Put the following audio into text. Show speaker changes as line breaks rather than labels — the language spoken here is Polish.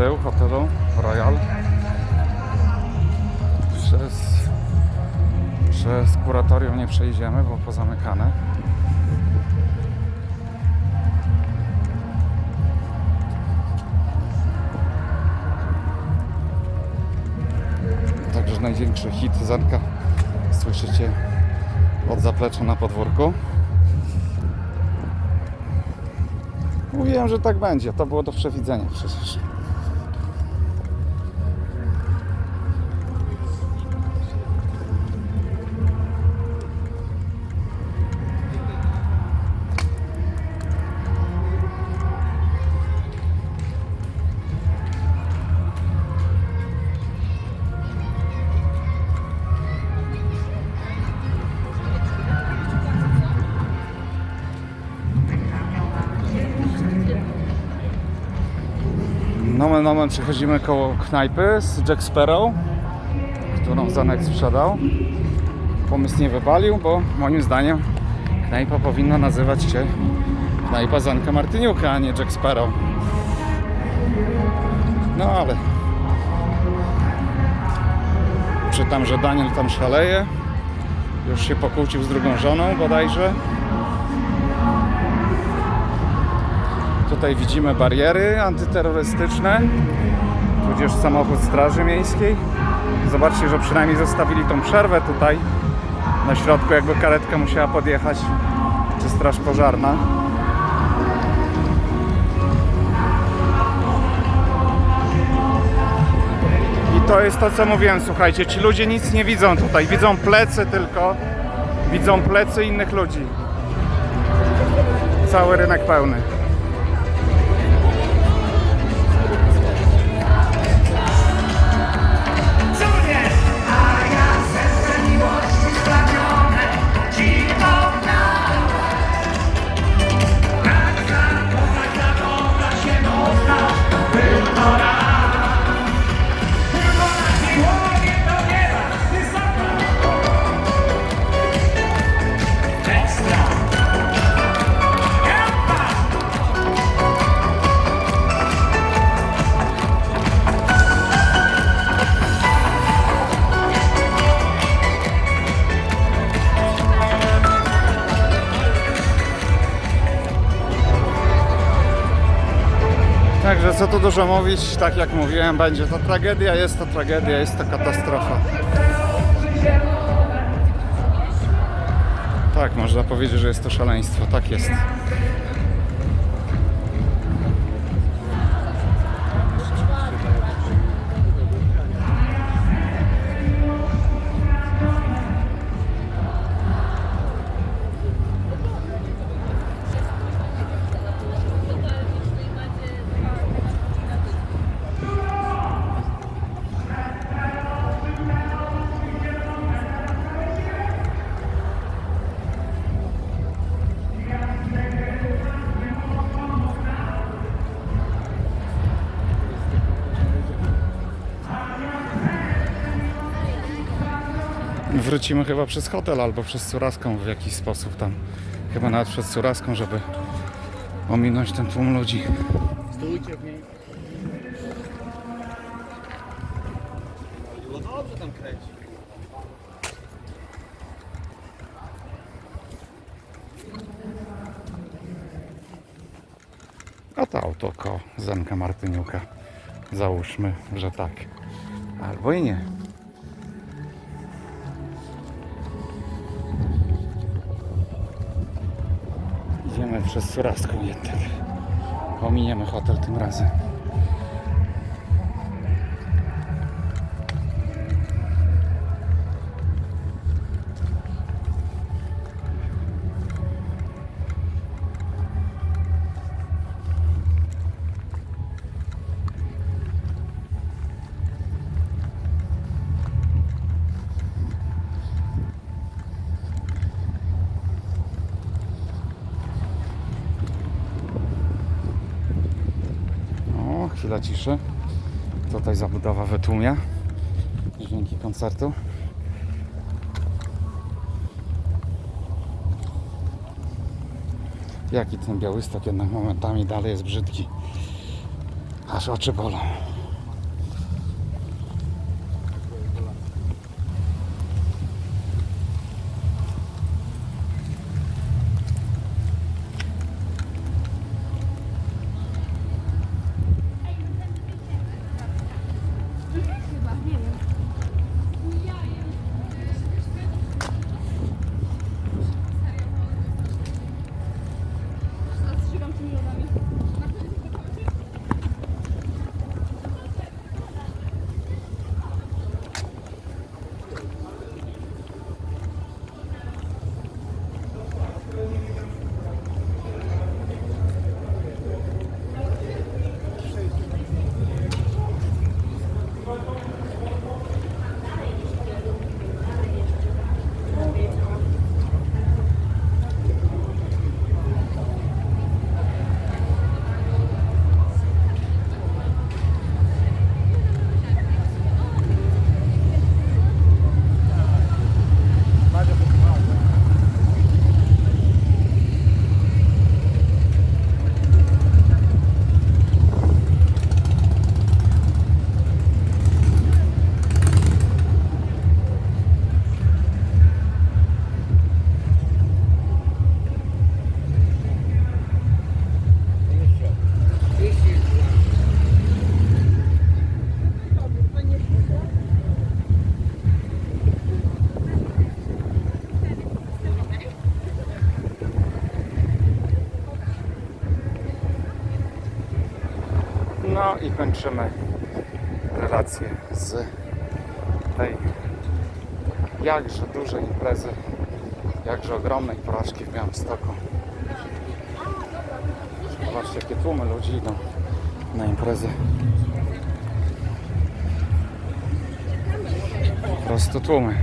Tył hotelu Royal. Przez, przez kuratorium nie przejdziemy, bo pozamykane. Także największy hit Zenka słyszycie od zaplecza na podwórku. Mówiłem, że tak będzie. To było do przewidzenia przecież. Nomen nomen przechodzimy koło knajpy z Jack Sparrow, którą Zanek sprzedał. Pomysł nie wypalił, bo moim zdaniem knajpa powinna nazywać się knajpa Zanka Martyniuka, a nie Jack Sparrow. No ale czytam, że Daniel tam szaleje. Już się pokłócił z drugą żoną bodajże. Tutaj widzimy bariery antyterrorystyczne, tudzież samochód Straży Miejskiej. Zobaczcie, że przynajmniej zostawili tą przerwę tutaj na środku, jakby karetka musiała podjechać, czy straż pożarna. I to jest to, co mówiłem, słuchajcie, ci ludzie nic nie widzą tutaj, widzą plecy tylko, widzą plecy innych ludzi. Cały rynek pełny. Co tu dużo mówić, tak jak mówiłem, będzie to tragedia, jest to tragedia, jest to katastrofa. Tak, można powiedzieć, że jest to szaleństwo, tak jest. Wrócimy chyba przez hotel albo przez Suraską w jakiś sposób tam. Chyba nawet przez Suraską, żeby ominąć ten tłum ludzi.
Stójcie w niej. Dobrze tam kręci.
A to auto koło Zenka Martyniuka. Załóżmy, że tak. Albo i nie. Przez Suraską jednak. Ominiemy hotel tym razem. Chwila ciszy. Tutaj zabudowa wytłumia dźwięki koncertu. Jaki ten Białystok jednak momentami dalej jest brzydki. Aż oczy bolą. No i kończymy relację z tej jakże dużej imprezy, jakże ogromnej porażki w Białymstoku. Zobaczcie, jakie tłumy ludzi idą na imprezę. Po prostu tłumy.